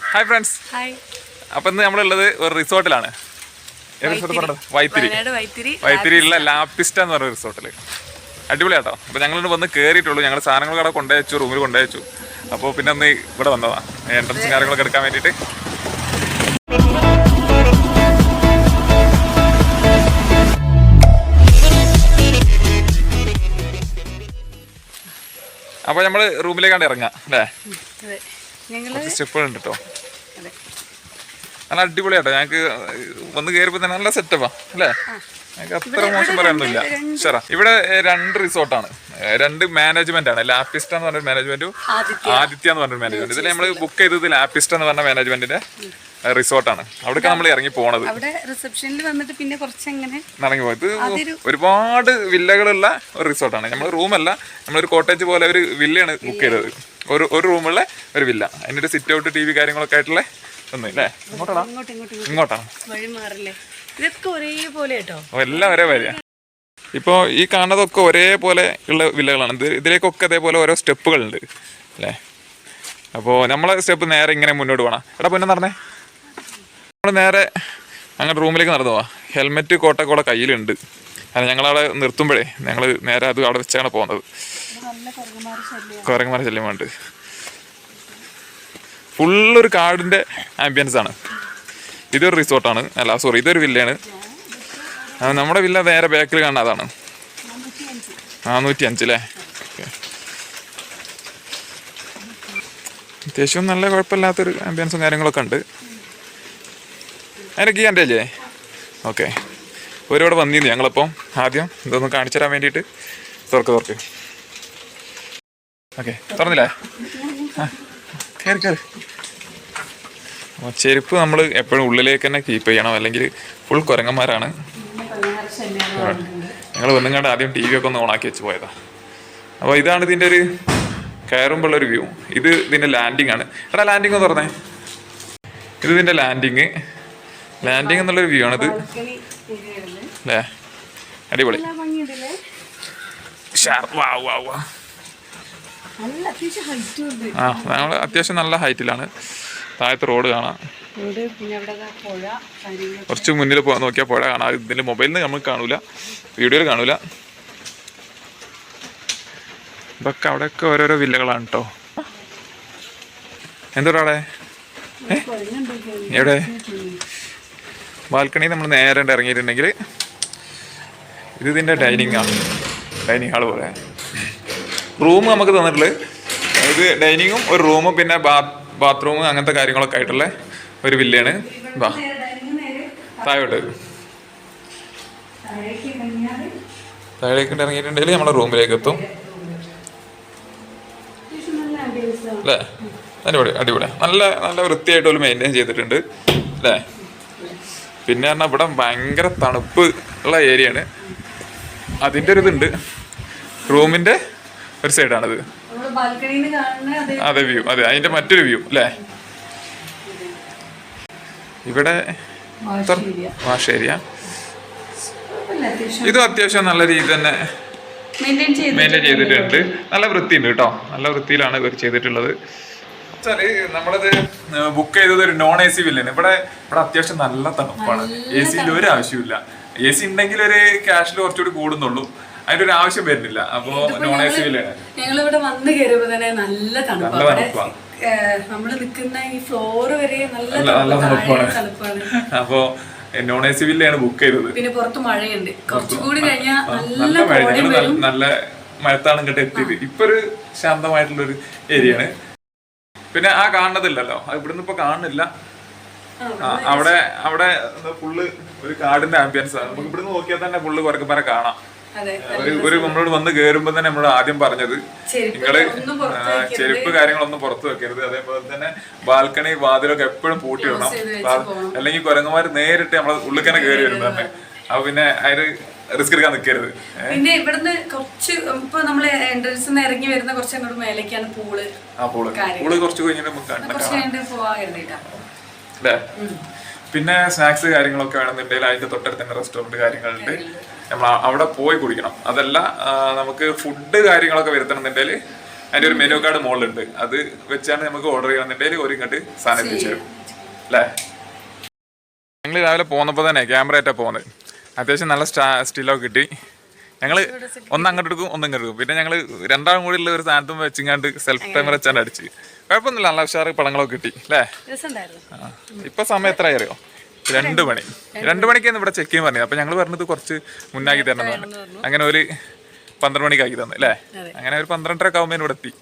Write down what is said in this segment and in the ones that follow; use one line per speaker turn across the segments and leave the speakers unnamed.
Hi friends
hi
അപ്പൊ ഇന്ന് നമ്മളുള്ളത് ഒരു റിസോർട്ടിലാണ്. വൈത്തിരി. വൈത്തിരിയിലുള്ള ലാപ്പിസ്റ്റ. എന്ന് പറഞ്ഞ റിസോർട്ടിൽ അടിപൊളിയാട്ടോ. അപ്പൊ ഞങ്ങൾ വന്ന് കയറിയിട്ടുള്ളൂ ഞങ്ങൾ സാധനങ്ങൾ അവിടെ കൊണ്ടുവച്ചു റൂമിൽ കൊണ്ടുവച്ചു. അപ്പോൾ പിന്നെ ഒന്ന് ഇവിടെ വന്നതാ. എൻട്രൻസും കാര്യങ്ങളൊക്കെ എടുക്കാൻ വേണ്ടിയിട്ട്. അപ്പോൾ നമ്മൾ റൂമിലേക്കാണ്ട് ഇറങ്ങാം അല്ലേ? ഉണ്ട് കേട്ടോ
അതെ.
നല്ല അടിപൊളിയാട്ടോ ഞങ്ങൾക്ക് വന്ന് കയറിയപ്പോൾ തന്നെ നല്ല സെറ്റപ്പാ അല്ലേ? ഞങ്ങൾക്ക് അത്ര മോശം പറയാനൊന്നുമില്ല. ശരാ ഇവിടെ രണ്ട് റിസോർട്ടാണ്. രണ്ട് മാനേജ്മെന്റ് ആണ്. ലാപ്പിസ്റ്റ എന്ന് പറഞ്ഞ മാനേജ്മെന്റും
ആദിത്യ.
എന്ന് പറഞ്ഞ മാനേജ്മെന്റ് ഇതിൽ നമ്മൾ ബുക്ക് ചെയ്തത് ലാപ്പിസ്റ്റ എന്ന് പറഞ്ഞ മാനേജ്മെന്റിന്റെ റിസോർട്ടാണ്. അവിടെ നമ്മൾ ഇറങ്ങി പോണത്.
റിസപ്ഷനിൽ വന്നിട്ട് പിന്നെ
ഇറങ്ങി പോയത്. ഒരുപാട് വില്ലകളുള്ള ഒരു റിസോർട്ടാണ്. നമ്മൾ റൂമല്ല നമ്മളൊരു കോട്ടേജ് പോലെ ഒരു വില്ലയാണ് ബുക്ക് ചെയ്തത്. ഒരു ഒരു റൂമുള്ള ഒരു വില്ല അതിന്റെ ഒരു സിറ്റ് ഔട്ട് ടി വി കാര്യങ്ങളൊക്കെ ആയിട്ടുള്ള ഒന്നും ഇല്ലേ? ഇങ്ങോട്ടാണോ
ഇതൊക്കെ ഒരേപോലെ കേട്ടോ?
എല്ലാം ഒരേ വരിക ഇപ്പോൾ ഈ കാണുന്നതൊക്കെ ഒരേപോലെ ഉള്ള വില്ലകളാണ് ഇത് ഇതിലേക്കൊക്കെ അതേപോലെ ഓരോ സ്റ്റെപ്പുകളുണ്ട്. അല്ലേ? അപ്പോ നമ്മളെ സ്റ്റെപ്പ് നേരെ ഇങ്ങനെ മുന്നോട്ട് പോകണം എടാ പിന്നെ നടന്നേ. നമ്മൾ നേരെ അങ്ങനെ റൂമിലേക്ക് നടന്നു പോവാം. ഹെൽമെറ്റ് കോട്ടക്കോടെ കയ്യിലുണ്ട്. അത് ഞങ്ങളവിടെ നിർത്തുമ്പോഴേ ഞങ്ങൾ നേരെ അത് അവിടെ വെച്ചാണ് പോകുന്നത്.
നല്ല
ശല്യമുണ്ട് ഫുള്ളൊരു കാടിന്റെ ആംബിയൻസ് ആണ്. ഇതൊരു റിസോർട്ടാണ് അല്ല സോറി ഇതൊരു വില്ലയാണ് നമ്മുടെ വില്ല നേരെ ബാക്കിൽ കാണുന്ന അതാണ്. നാനൂറ്റി അഞ്ച് അല്ലേ ഓക്കെ അത്യാവശ്യം നല്ല കുഴപ്പമില്ലാത്തൊരു ആംബിയൻസും കാര്യങ്ങളൊക്കെ ഉണ്ട്. അതിനൊക്കെ എന്റെ അല്ലേ ഓക്കെ ഒരുപാട് വന്നിരുന്നു ഞങ്ങളിപ്പം. ആദ്യം ഇതൊന്ന് കാണിച്ചു തരാൻ വേണ്ടിയിട്ട് തുറക്ക് തുറക്ക്. ഓക്കെ തുറന്നില്ല? കയറി കയറി ചെരുപ്പ് നമ്മൾ എപ്പോഴും ഉള്ളിലേക്ക് തന്നെ കീപ്പ് ചെയ്യണം. അല്ലെങ്കിൽ ഫുൾ കുരങ്ങന്മാരാണ്.
നിങ്ങൾ ശല്യം
കണ്ട് ആദ്യം ടി വി ഒക്കെ ഒന്ന് ഓണാക്കി വെച്ച് പോയതാ. അപ്പോൾ ഇതാണ് ഇതിന്റെ ഒരു കയറുമ്പോഴുള്ള ഒരു വ്യൂ ഇത് ഇതിന്റെ ലാൻഡിംഗ് ആണ്. എടാ ലാൻഡിംഗ് ഒന്ന് തുറന്നേ. ഇത് ഇതിന്റെ ലാൻഡിങ് ലാൻഡിങ് എന്നുള്ളൊരു വ്യൂ ആണിത്.
ഇത്
അല്ലേ അടിപൊളി ഷാർ- വാ വാ വാ
നല്ല അത്യാവശ്യം ഹൈറ്റും ഉണ്ട്
ആ ഞങ്ങൾ അത്യാവശ്യം നല്ല ഹൈറ്റിലാണ് താഴത്തെ റോഡ് കാണാം. കുറച്ച് മുന്നിൽ പോ നോക്കിയാൽ പുഴ കാണാം. ഇതിന്റെ മൊബൈലിൽ നിന്ന് നമുക്ക് കാണൂല. വീഡിയോയിൽ കാണൂല. ഇതൊക്കെ അവിടെയൊക്കെ ഓരോരോ വില്ലകളാണ് കേട്ടോ എന്തുടാ എവിടെ? ബാൽക്കണി നമ്മൾ നേരെ ഇറങ്ങിയിട്ടുണ്ടെങ്കിൽ ഇത് ഇതിന്റെ ഡൈനിങ് ആണ്. ഡൈനിങ് ഹാൾ പോലെ. റൂം നമുക്ക് തന്നിട്ടുള്ളത് അതായത് ഡൈനിങ്ങും ഒരു റൂമും പിന്നെ ബാത്റൂമും ബാത്റൂം അങ്ങനത്തെ കാര്യങ്ങളൊക്കെ ആയിട്ടുള്ള ഒരു വില്ലയാണ്. വാ. താഴോട്ട്.
താഴേക്ക്
ഇറങ്ങിയിട്ടുണ്ടെങ്കിൽ നമ്മളെ റൂമിലേക്ക് എത്തും. അല്ലേ? അടിപൊളി അടിപൊളി. നല്ല നല്ല വൃത്തിയായിട്ട് ഒരു മെയിന്റെയിൻ ചെയ്തിട്ടുണ്ട്. അല്ലേ? പിന്നെ പറഞ്ഞാൽ ഇവിടെ ഭയങ്കര തണുപ്പ് ഉള്ള ഏരിയയാണ് അതിന്റെ ഒരു ഇതുണ്ട്. റൂമിന്റെ ഒരു സൈഡാണത്.
അതേ
വ്യൂ അതെ അതിന്റെ മറ്റൊരു വ്യൂ അല്ലേ? ഇവിടെ
അത്യാവശ്യം
ഇതും അത്യാവശ്യം നല്ല രീതി തന്നെ മെയിന്റെയിൻ ചെയ്തിട്ടുണ്ട്. നല്ല വൃത്തിയുണ്ട് കേട്ടോ. നല്ല വൃത്തിയിലാണ് ഇവർ ചെയ്തിട്ടുള്ളത്. വെച്ചാൽ നമ്മളത് ബുക്ക് ചെയ്തത് ഒരു നോൺ എ സി വില്ലാണ് ഇവിടെ ഇവിടെ അത്യാവശ്യം നല്ല തണുപ്പാണ്. എ സിയിൽ ഒരു ആവശ്യമില്ല എ സി ഉണ്ടെങ്കിൽ ഒരു ക്യാഷിൽ കുറച്ചുകൂടി കൂടുന്നുള്ളൂ. അതിന്റെ ഒരു ആവശ്യം വരുന്നില്ല. അപ്പോ നോൺ എ സി വില്ലാണ്
ഞങ്ങളിവിടെ വന്ന് കയറിയപ്പോ തന്നെ നല്ല തണുപ്പാണ് നമ്മൾ നിൽക്കുന്ന ഈ ഫ്ലോർ വരെ നല്ല
തണുപ്പാണ്. അപ്പോ നോൺ എ സി വില്ലയാണ് ബുക്ക് ചെയ്തത്.
പിന്നെ പുറത്ത് മഴയുണ്ട്. കുറച്ചുകൂടി കഴിഞ്ഞാൽ നല്ല
നല്ല മഴ നല്ല മഴത്താണ് ഇങ്ങോട്ട് എത്തിയത്. ഇപ്പൊ ഒരു ശാന്തമായിട്ടുള്ള ഒരു ഏരിയ ആണ് പിന്നെ ആ കാണുന്നതില്ലല്ലോ. അത് ഇവിടുന്ന് ഇപ്പൊ കാണുന്നില്ല. അവിടെ അവിടെ ഫുള്ള് ഒരു കാടിന്റെ ആംബിയൻസ് ആണ്. നമുക്ക് ഇവിടുന്ന് നോക്കിയാൽ തന്നെ ഫുള്ള് കുറക്കുമ്പോ കാണാം. ഒരു ഒരു നമ്മളോട് വന്ന് കേറുമ്പോ തന്നെ നമ്മൾ ആദ്യം പറഞ്ഞത്
നിങ്ങൾ.
ചെരുപ്പ് കാര്യങ്ങളൊന്നും പുറത്തു വെക്കരുത്. അതേപോലെ തന്നെ ബാൽക്കണി വാതിലൊക്കെ എപ്പോഴും പൂട്ടി
പോണം.
അല്ലെങ്കിൽ കുരങ്ങന്മാര് നേരിട്ട് നമ്മളെ ഉള്ളിൽ തന്നെ കയറി വരും തന്നെ. അപ്പൊ പിന്നെ അതിന് റിസ്ക് എടുക്കാൻ നിൽക്കരുത്
പിന്നെ ഇവിടുന്ന് കുറച്ച് ഇപ്പൊ നമ്മൾ എൻട്രൻസ് ഇറങ്ങി വരുന്ന കുറച്ച് അങ്ങോട്ട് മേലേക്കാണ് പൂൾ
ആ പൂൾ. കുറച്ച് കഴിഞ്ഞിട്ട് നമുക്ക്
പോവാൻ കരുതിട്ടാ
പിന്നെ സ്നാക്സ് കാര്യങ്ങളൊക്കെ വേണമെന്നുണ്ടെങ്കിൽ അതിന്റെ തൊട്ടടുത്ത് തന്നെ റെസ്റ്റോറന്റ് കാര്യങ്ങളുണ്ട്. നമ്മൾ അവിടെ പോയി കുടിക്കണം. അതല്ല നമുക്ക് ഫുഡ് കാര്യങ്ങളൊക്കെ വരുത്തണമെന്നുണ്ടെങ്കിൽ അതിന്റെ ഒരു മെനു കാർഡ് മുകളിലുണ്ട് അത് വെച്ചാണ് നമുക്ക് ഓർഡർ ചെയ്യണമെന്നുണ്ടെങ്കിൽ ഒരു ഇങ്ങോട്ട് സാധനം എത്തിച്ചു തരും. അല്ലേ? ഞങ്ങൾ രാവിലെ പോന്നപ്പോൾ തന്നെ ക്യാമറ ആയിട്ടാണ് പോകുന്നത് അത്യാവശ്യം നല്ല സ്റ്റാ സ്റ്റിലൊക്കെ കിട്ടി. ഞങ്ങൾ ഒന്ന് അങ്ങോട്ട് എടുക്കും ഒന്ന് ഇങ്ങോട്ട് എടുക്കും. പിന്നെ ഞങ്ങൾ രണ്ടാളും കൂടി ഉള്ള ഒരു സ്ഥാനത്തും വെച്ചിങ്ങാണ്ട് സെൽഫ് ടൈമർ വെച്ചാണ്ട് അടിച്ച്. കുഴപ്പമൊന്നുമില്ല നല്ല ഉഷാറ് പടങ്ങളൊക്കെ കിട്ടി. അല്ലേ. ഇപ്പൊ സമയം എത്ര അറിയോ? രണ്ട് മണി രണ്ട് മണിക്കാണ് ഇവിടെ ചെക്ക് ചെയ്യാൻ പറഞ്ഞത്. അപ്പൊ ഞങ്ങൾ പറഞ്ഞത് കുറച്ച് മുന്നാക്കി തരണം എന്ന് പറഞ്ഞു അങ്ങനെ ഒരു പന്ത്രണ്ട് മണിക്ക് ആക്കി തന്നു അല്ലേ? അങ്ങനെ ഒരു പന്ത്രണ്ടര ഒക്കെ ആകുമ്പോൾ ഇവിടെ എത്തി.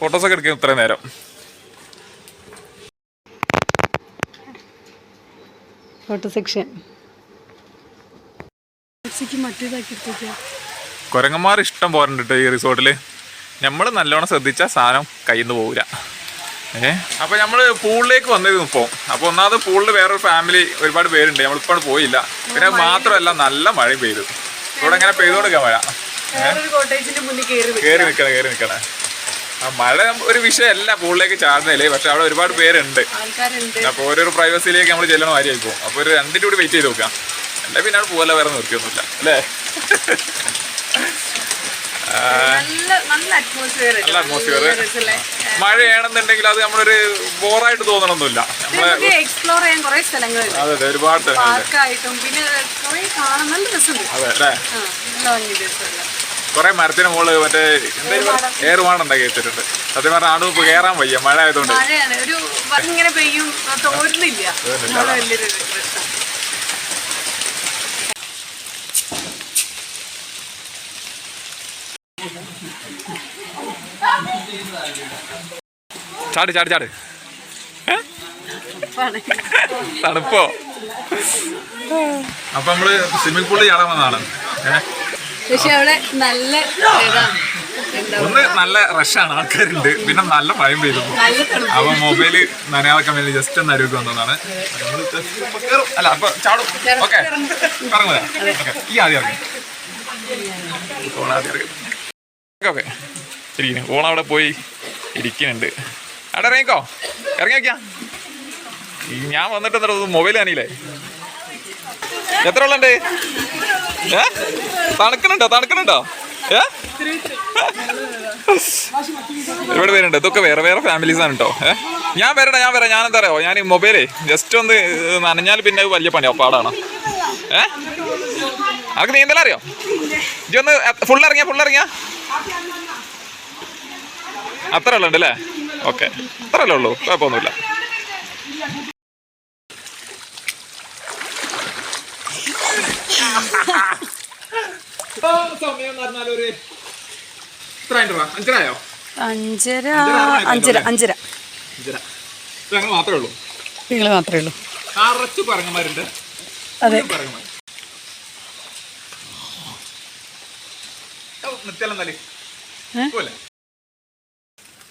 ഫോട്ടോസ് ഒക്കെ എടുക്കും ഇത്രയും നേരം.
ഫോട്ടോ സെക്ഷൻ
കുരങ്ങന്മാർ ഇഷ്ടം പോരുന്നുണ്ട് ഈ റിസോർട്ടിൽ നമ്മൾ നല്ലോണം ശ്രദ്ധിച്ചാൽ സാധനം കയ്യിൽ നിന്ന് പോകില്ല ഏ? അപ്പോൾ നമ്മൾ പൂളിലേക്ക് വന്നിരുന്നു ഇപ്പോൾ അപ്പോൾ ഒന്നാമത് പൂളിൽ വേറൊരു ഫാമിലി ഒരുപാട് പേരുണ്ട്. നമ്മളിപ്പോൾ പോയില്ല. പിന്നെ മാത്രമല്ല നല്ല മഴ പെയ്തു. ഇവിടെ ഇങ്ങനെ പെയ്തുകൊടുക്കാൻ മഴ.
കേറി കോട്ടേജിന്റെ മുന്നിൽ കയറി
നിൽക്കണേ കയറി നിൽക്കണേ. ആ മഴ ഒരു വിഷയമല്ല പൂളിലേക്ക് ചാടുന്നില്ലേ പക്ഷെ അവിടെ ഒരുപാട് പേരുണ്ട്.
ആൾക്കാരുണ്ട്.
അപ്പോൾ ഓരോരോ പ്രൈവസിയിലേക്ക് നമ്മൾ ചെല്ലണ മാതിരിയായി പോകും അപ്പോൾ ഒരു രണ്ടിന്റെ കൂടി വെയിറ്റ് ചെയ്ത് നോക്കാം. അല്ലെ പിന്നെ അവിടെ പോകല വേറെ നിർത്തിയൊന്നുമില്ല. അല്ലേ?
നല്ല അറ്റ്മോസ്ഫിയർ.
മഴയാണെന്നുണ്ടെങ്കിൽ അത് നമ്മളൊരു ബോറായിട്ട് തോന്നണമെന്നില്ല
എക്സ്പ്ലോർ ചെയ്യാൻ കുറെ സ്ഥലങ്ങളുണ്ട്.
അതെ അതെ ഒരുപാട്
പാർക്കായിട്ടും പിന്നെ കുറെ കാണാൻ നല്ല രസമുണ്ട്.
അതെ അല്ലേ? കുറെ മരത്തിന് മുകളിൽ മറ്റേ ഏറുവാണ് ഉണ്ടാക്കി വെച്ചിട്ടുണ്ട്. സത്യം പറഞ്ഞാൽ ആടും ഇപ്പൊ കയറാൻ വയ്യ മഴ ആയതുകൊണ്ട്.
മഴയാണ്. ഒരു ഇങ്ങനെ പെയ്യും തോരുന്നില്ല
തോരുന്നില്ല.
നല്ല വലിയൊരു രസം
ചാട് ചാട് ചാട്. തണുപ്പോ? അപ്പൊ നമ്മൾ സ്വിമ്മിംഗ് പൂളിൽ ചാടാൻ വന്നതാണ്.
പക്ഷെ അവിടെ നല്ല
ഒന്ന് നല്ല റഷാണ് ആൾക്കാരുണ്ട്. പിന്നെ നല്ല
ഭയം തണുപ്പ്.
അപ്പൊ മൊബൈൽ നനയാളൊക്കെ വേണ്ടി ജസ്റ്റ് ഒന്ന് അരുവിക്ക് വന്നതാണ്. അല്ല അപ്പൊ ചാടും. ഓക്കെ പറഞ്ഞ ഈ ആദ്യം ഓൺ ഓക്കെ ഇരിക്കുന്നു. ഓൺ അവിടെ പോയി ഇരിക്കുന്നുണ്ട്. അവിടെ ഇറങ്ങിക്കോ. ഇറങ്ങി ഞാൻ വന്നിട്ട് എന്താ മൊബൈൽ കാണിയില്ലേ? എത്ര ഉള്ളണ്ട് ഏ? തണുക്കണുണ്ടോ? തണുക്കണുണ്ടോ? ഏ? ഒരുപാട് പേരുണ്ട് ഇതൊക്കെ വേറെ വേറെ ഫാമിലീസ് ആണ് കേട്ടോ ഏ? ഞാൻ വരട്ടെ ഞാൻ വരാം. ഞാൻ എന്താ അറിയോ? ഞാൻ മൊബൈലേ ജസ്റ്റ് ഒന്ന് നനഞ്ഞാൽ പിന്നെ വലിയ പണിയോ പാടാണ്. ഏ? അനക്ക് നീന്തലറിയോ ഇജ്ജൊന്ന് ഫുൾ ഇറങ്ങിയ ഫുൾ ഇറങ്ങിയ. അത്ര ഉള്ളുണ്ട് അല്ലേ ഓക്കെ. അത്ര അല്ലേ ഉള്ളൂ. കുഴപ്പമൊന്നുമില്ല. സമയം എത്ര അഞ്ചരായോ
അഞ്ചര
അഞ്ചര,
അഞ്ചര
അഞ്ചര മാത്രമേ ഉള്ളൂ.
നിങ്ങൾ മാത്രമേ ഉള്ളൂ.
നിറച്ച് പറങ്ങന്മാരുണ്ട്
അതെ.
പറങ്ങന്മാർ നിർത്തിയാലും? പോലെ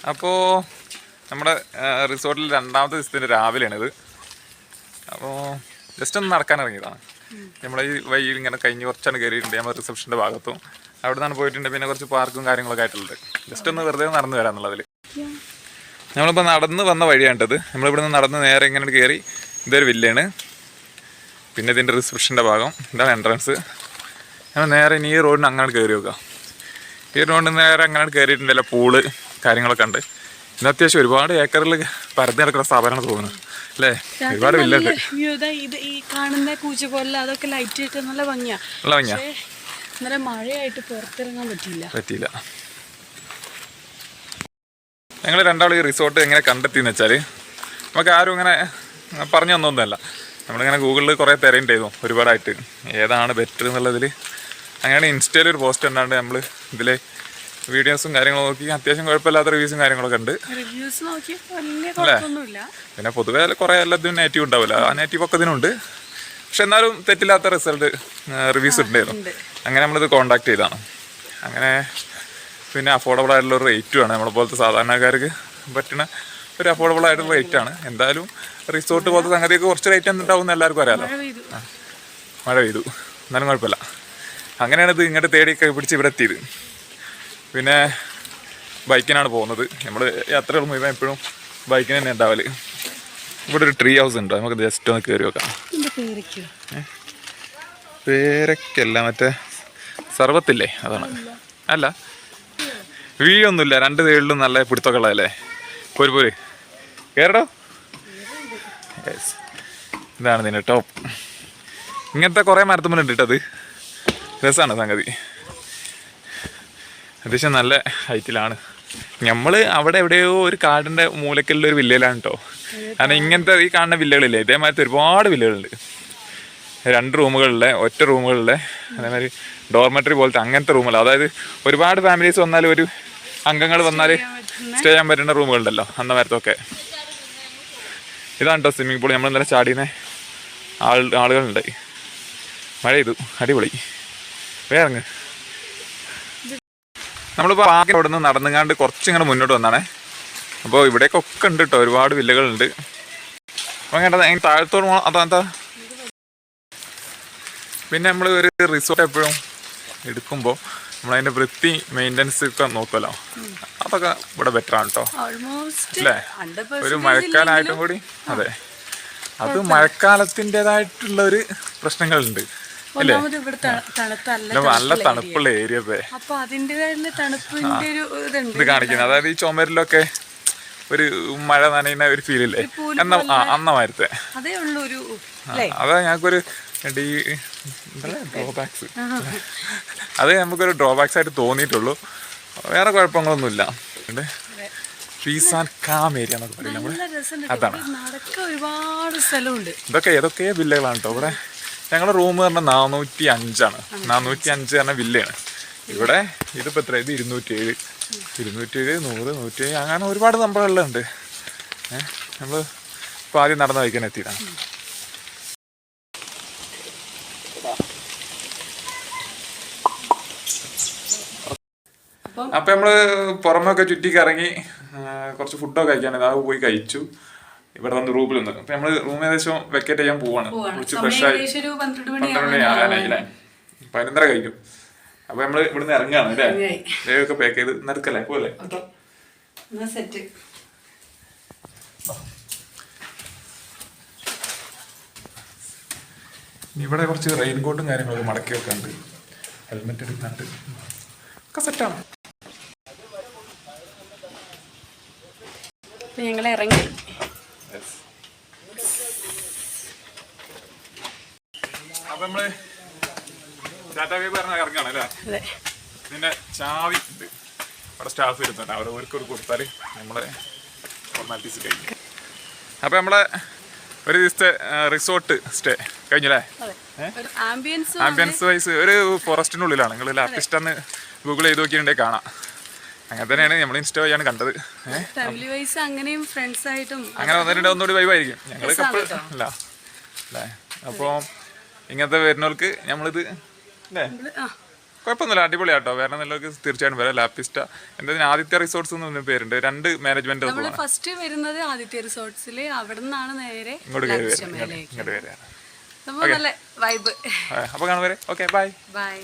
അപ്പോൾ നമ്മുടെ റിസോർട്ടിൽ രണ്ടാമത്തെ ദിവസത്തിന്റെ രാവിലെയാണിത്. അപ്പോൾ ജസ്റ്റ് ഒന്ന് നടക്കാൻ ഇറങ്ങിയതാണ്. നമ്മളെ ഈ വഴിയിൽ ഇങ്ങനെ കഴിഞ്ഞ് കുറച്ചാണ് കയറിയിട്ടുണ്ട്. നമ്മൾ റിസപ്ഷന്റെ ഭാഗത്തും. അവിടെ നിന്നാണ് പോയിട്ടുണ്ട്. പിന്നെ കുറച്ച് പാർക്കും കാര്യങ്ങളൊക്കെ ആയിട്ടുള്ളത്. ജസ്റ്റ് ഒന്ന് വെറുതെ നടന്നു വരാന്നുള്ളതിൽ നമ്മളിപ്പോൾ നടന്ന് വന്ന വഴിയാണിട്ടത്. നമ്മളിവിടെ നിന്ന് നടന്ന് നേരെ ഇങ്ങനെ കയറി ഇതൊരു വില്ലയാണ്. പിന്നെ ഇതിന്റെ റിസപ്ഷന്റെ ഭാഗം. ഇതാണ് എൻട്രൻസ് നമ്മൾ നേരെ ഇനി ഈ റോഡിന് അങ്ങനെ കയറി നോക്കുക ഈ റോഡിന് നേരെ അങ്ങനെ കയറിയിട്ടുണ്ടല്ലോ പൂൾ കാര്യങ്ങളൊക്കെ ഉണ്ട്. ഇന്ന് അത്യാവശ്യം ഒരുപാട് ഏക്കറിൽ പരത്തി നടക്കുന്ന സ്ഥാപനമാണ് തോന്നുന്നത് അല്ലേ? ഒരുപാട് വില്ലുണ്ട്
ഇത് ഈ കാണുന്ന കൂച്ച പോലെ അതൊക്കെ ലൈറ്റ് ഇട്ട് നല്ല ഭംഗിയാ.
നല്ല ഭംഗിയാ.
ഇന്നലെ മഴയായിട്ട് പുറത്തിറങ്ങാൻ പറ്റിയില്ല.
പറ്റിയില്ല. ഞങ്ങൾ രണ്ടാളും ഈ റിസോർട്ട് എങ്ങനെ കണ്ടെത്തിയെന്ന് വെച്ചാൽ നമുക്ക് ആരും ഇങ്ങനെ പറഞ്ഞു തന്നൊന്നുമല്ല. നമ്മളിങ്ങനെ ഗൂഗിളിൽ കുറേ തിരയുണ്ടായിരുന്നു ഒരുപാടായിട്ട്. ഏതാണ് ബെറ്റർ എന്നുള്ളതിൽ അങ്ങനെയാണ് ഇൻസ്റ്റയിൽ ഒരു പോസ്റ്റ് ഉണ്ടാണ്ട് നമ്മൾ ഇതിൽ വീഡിയോസും കാര്യങ്ങളും നോക്കി അത്യാവശ്യം കുഴപ്പമില്ലാത്ത റിവ്യൂസും കാര്യങ്ങളൊക്കെ ഉണ്ട്.
റിവ്യൂസ് നോക്കി വലിയ കുഴപ്പമൊന്നുമില്ല.
പിന്നെ പൊതുവേ കുറേ എല്ലാത്തിനും നെഗറ്റീവ് ഉണ്ടാവില്ല. ആ നെഗറ്റീവ് ഒക്കെ ഇതിനുണ്ട്. പക്ഷെ എന്നാലും തെറ്റില്ലാത്ത റിസൾട്ട് റിവ്യൂസ് ഉണ്ടായിരുന്നു അങ്ങനെ നമ്മളിത് കോണ്ടാക്ട് ചെയ്താണ്. അങ്ങനെ പിന്നെ അഫോർഡബിൾ ആയിട്ടുള്ള ഒരു റേറ്റുമാണ് നമ്മളെ പോലത്തെ സാധാരണക്കാർക്ക് പറ്റുന്ന ഒരു അഫോർഡബിൾ ആയിട്ടുള്ള റേറ്റ് ആണ്. എന്തായാലും റിസോർട്ട് പോലത്തെ സംഗതിയൊക്കെ കുറച്ച് റേറ്റ് എന്തുണ്ടാവും എല്ലാവർക്കും അറിയാലോ.
മഴ പെയ്തു.
എന്നാലും കുഴപ്പമില്ല. അങ്ങനെയാണ് ഇത് ഇങ്ങോട്ട് തേടിയൊക്കെ പിടിച്ച് ഇവിടെ എത്തിയത്. പിന്നെ ബൈക്കിനാണ് പോകുന്നത്. നമ്മൾ യാത്രകൾ മുഴുവൻ എപ്പോഴും ബൈക്കിന് തന്നെ ഉണ്ടാവൽ. ഇവിടെ ഒരു ട്രീ ഹൗസ് ഉണ്ട്. നമുക്ക് ജസ്റ്റ് ഒന്ന് കയറി വെക്കാം പേരക്കല്ല മറ്റേ സർവത്തില്ലേ? അതാണ്. അല്ല. വീഴൊന്നുമില്ല. രണ്ട് സൈഡിലും നല്ല പിടുത്തൊക്കെ ഉള്ളതല്ലേ? പോര് പോര്. കയറടോ യെസ് ഇതാണ് ഇതിന്റെ ടോപ്പ് ഇങ്ങനത്തെ കുറേ മരത്തുമ്പോൾ ഉണ്ട് കേട്ടത് രസമാണ് സംഗതി. അത്യാവശ്യം നല്ല ഹൈറ്റിലാണ് നമ്മൾ അവിടെ എവിടെയോ ഒരു കാടിന്റെ മൂലക്കലുള്ള ഒരു വില്ലയിലാണ് കേട്ടോ കാരണം ഇങ്ങനത്തെ ഈ കാണുന്ന വില്ലകളില്ലേ ഇതേമാതിരത്തെ ഒരുപാട് വില്ലകളുണ്ട്. രണ്ട് റൂമുകളിലെ ഒറ്റ റൂമുകളിലെ അതേമാതിരി ഡോർമെറ്ററി പോലത്തെ അങ്ങനത്തെ റൂമുകൾ. അതായത് ഒരുപാട് ഫാമിലീസ് വന്നാൽ ഒരു അംഗങ്ങൾ വന്നാൽ സ്റ്റേ ചെയ്യാൻ പറ്റുന്ന റൂമുകളുണ്ടല്ലോ അന്ന നേരത്തൊക്കെ. ഇതാണ് കേട്ടോ സ്വിമ്മിംഗ് പൂൾ നമ്മൾ ഇന്നലെ ചാടിയുന്ന ആൾ ആളുകളുണ്ട്. മഴ ചെയ്തു അടിപൊളി. വേറങ്ങ് നമ്മളിപ്പോൾ ആകെ അവിടെ നിന്ന് നടന്നുകാണ്ട് കുറച്ചിങ്ങനെ മുന്നോട്ട് വന്നാണേ. അപ്പോൾ ഇവിടേക്കൊക്കെ ഉണ്ട് കേട്ടോ ഒരുപാട് വില്ലകളുണ്ട്. അപ്പോൾ അതിന് താഴത്തോട് അതാ എന്താ പിന്നെ നമ്മൾ ഒരു റിസോർട്ട് എപ്പോഴും എടുക്കുമ്പോൾ നമ്മളതിന്റെ വൃത്തി മെയിന്റനൻസ് ഒക്കെ നോക്കുമല്ലോ അതൊക്കെ ഇവിടെ ബെറ്റർ ആണ് കേട്ടോ അല്ലേ? ഒരു മഴക്കാലമായിട്ടും കൂടി അതെ. അത് മഴക്കാലത്തിന്റെതായിട്ടുള്ള ഒരു പ്രശ്നങ്ങളുണ്ട്.
ഒന്നാമത് ഇവിടെ ത- തണുത്തല്ല
പിന്നെ നല്ല തണുപ്പുള്ള ഏരിയ. അതെ
അപ്പൊ അതിന്റെതായിട്ടുള്ള തണുപ്പിന്റെ ഒരു ഇതുണ്ട്.
ഇത് കാണിക്കുന്നത്. അതായത് ഈ ചുമരിലൊക്കെ ഒരു മഴ നനയുന്ന ഒരു ഫീൽ ഇല്ലേ? എന്ന ആ അന്ന മാരത്തെ
അതേ ഉള്ളൂ ഒരു
അതാ ഞങ്ങൾക്കൊരു ഡ്രോബാക്സ് അത് നമുക്കൊരു ഡ്രോബാക്സ് ആയിട്ട് തോന്നിയിട്ടുള്ളൂ. വേറെ കുഴപ്പങ്ങളൊന്നുമില്ല. പീസ് ആൻഡ് കാം ഏരിയ എന്നൊക്കെ ഇതൊക്കെ ഏതൊക്കെ വില്ലകളാണ് കേട്ടോ ഇവിടെ? ഞങ്ങളുടെ റൂം പറഞ്ഞാൽ നാനൂറ്റി അഞ്ചാണ് നാനൂറ്റി അഞ്ച് പറഞ്ഞ വില്ലയാണ്. ഇവിടെ ഇതിപ്പോൾ എത്ര ഇത് ഇരുന്നൂറ്റി ഏഴ് ഇരുന്നൂറ്റി ഏഴ് നൂറ് നൂറ്റി ഏഴ് അങ്ങനെ ഒരുപാട് നമ്പറുകളുണ്ട് ഏഹ് നമ്മൾ ഇപ്പോൾ ആദ്യം നടന്ന് വയ്ക്കാൻ എത്തിയതാണ്.
അപ്പം
നമ്മൾ പുറമൊക്കെ ചുറ്റി കറങ്ങി ആ, കുറച്ച് ഫുഡൊക്കെ കഴിക്കാൻ അത് പോയി കഴിച്ചു. ഇവിടെ വന്ന് റൂമിൽ നിന്ന് അപ്പൊ നമ്മൾ റൂം ഏകദേശം വെക്കേറ്റ് ചെയ്യാൻ പോവാണ്.
കുറച്ച്
കുളിച്ച്
ഒരു പന്ത്രണ്ട് മണി
ആകാനായില്ലേ പതിനൊന്നര കഴിക്കും. അപ്പൊ നമ്മൾ ഇവിടുന്ന് ഇറങ്ങാണ് അല്ലേ. വേഗമൊക്കെ പാക്ക് ചെയ്ത് നടക്കല്ലേ? പോലെ
സെറ്റ്
ഇവിടെ കുറച്ച് റെയിൻ കോട്ടും കാര്യങ്ങളൊക്കെ മടക്കി വെക്കാണ്ട്. ഹെൽമെറ്റ് എടുക്കാണ്ട്. ഒക്കെ സെറ്റാണ്
ഞങ്ങൾ ഇറങ്ങി.
അപ്പൊ നമ്മൾ ടാറ്റാ വേ പറഞ്ഞ ഇറങ്ങാണ് അല്ലേ? ഇതിന്റെ ചാവി ഉണ്ട്. അവിടെ സ്റ്റാഫ് വരുന്നുണ്ട്. അവർ ഒരു കൊടുത്താൽ നമ്മളെ ഫോർമാലിറ്റീസ് കഴിഞ്ഞു. അപ്പൊ നമ്മളെ ഒരു ദിവസത്തെ റിസോർട്ട് സ്റ്റേ കഴിഞ്ഞല്ലേ
ആംബിയൻസ്
വൈസ് ഒരു ഫോറസ്റ്റിനുള്ളിലാണ് നിങ്ങൾ ലാപ്പിസ്റ്റന്ന് ഗൂഗിൾ ചെയ്ത് നോക്കിയിട്ടുണ്ടെങ്കിൽ കാണാം. അങ്ങനെ തന്നെയാണ് നമ്മൾ ഇൻസ്റ്റ വഴിയാണ് കണ്ടത്.
ഫാമിലി വൈസ് അങ്ങനെയും ഫ്രണ്ട്സ് ആയിട്ടും
അങ്ങനെ വന്നിട്ടുണ്ടെങ്കിൽ ഒന്നുകൂടി വൈവായിരിക്കും ഞങ്ങൾ കപ്പിൾ. അല്ല. അല്ലേ? അപ്പോൾ ഇങ്ങനത്തെ വരുന്നവർക്ക് നമ്മളിത് അല്ലേ
കുഴപ്പമൊന്നുമില്ല അടിപൊളി
ആട്ടോ അടിപൊളിയാട്ടോ. വേറെ നല്ലവർക്ക് തീർച്ചയായിട്ടും വരാം. ലാപ്പിസ്റ്റ എന്റെ ആദിത്യ റിസോർട്സ് എന്ന് പേരുണ്ട്. രണ്ട് മാനേജ്മെന്റ്
ഫസ്റ്റ് വരുന്നത് ആദിത്യ റിസോർട്സിൽ അവിടെ നിന്നാണ് നേരെ
ഇങ്ങോട്ട് കയറി ഇങ്ങോട്ട് വരാം.
അപ്പൊ
കാണുവരെ ഓക്കെ ബൈ
ബൈ